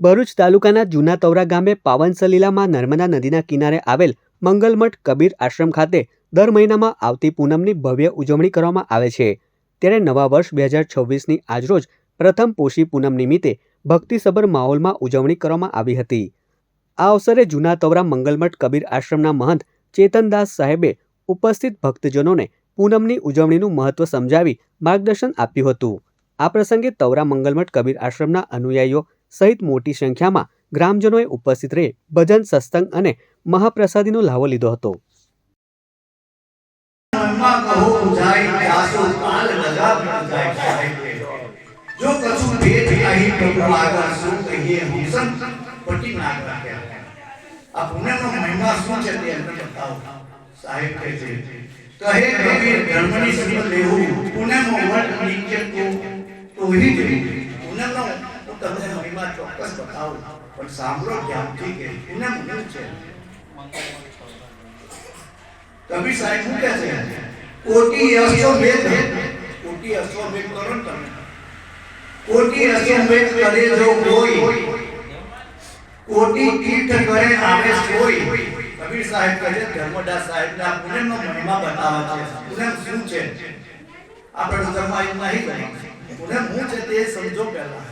ભરૂચ તાલુકાના જૂના તૌરા ગામે પાવન સલીલામાં નર્મદા નદીના કિનારે આવેલ મંગલમઠ કબીર આશ્રમ ખાતે દર મહિનામાં આવતી પૂનમની ભવ્ય ઉજવણી કરવામાં આવે છે. ત્યારે નવા વર્ષ બે હજાર છવ્વીસની આજરોજ પ્રથમ પોષી પૂનમ નિમિત્તે ભક્તિસભર માહોલમાં ઉજવણી કરવામાં આવી હતી. આ અવસરે જૂના તૌરા મંગલમઠ કબીર આશ્રમના મહંત ચેતનદાસ સાહેબે ઉપસ્થિત ભક્તજનોને પૂનમની ઉજવણીનું મહત્વ સમજાવી માર્ગદર્શન આપ્યું હતું. આ પ્રસંગે તૌરા મંગલમઠ કબીર આશ્રમના અનુયાયીઓ સહિત મોટી સંખ્યામાં ગ્રામજનોએ ઉપસ્થિત રહી ભજન, સત્સંગ અને મહાપ્રસાદીનો લાવો લીધો હતો. સાહેબ કહી છે કહે કબીર ધર્મની સમજ લેવું, પુણ્યનો વટ નીચે તો તો જ પુણ્યનો હું તમને મહિમા ચોક્કસ બતાવું પણ સાંભળો ધ્યાનથી કે પુણ્યમ શું છે કબીર સાહેબ શું કહે છે કોટી અશ્વમેધ કોટી અશ્વમેધ કરો ને તમે કોટી અશ્વમેધ કરે જો કોઈ કોટી તીર્થ કરે આવે સોય કબીર સાહેબ કહે છે ધર્મદાસ સાહેબ ના પુણ્યનો મહિમા બતાવે છે પુણ્ય શું છે આપણે ધર્મ નહીં પુણ્ય શું છે તે સમજો પહેલા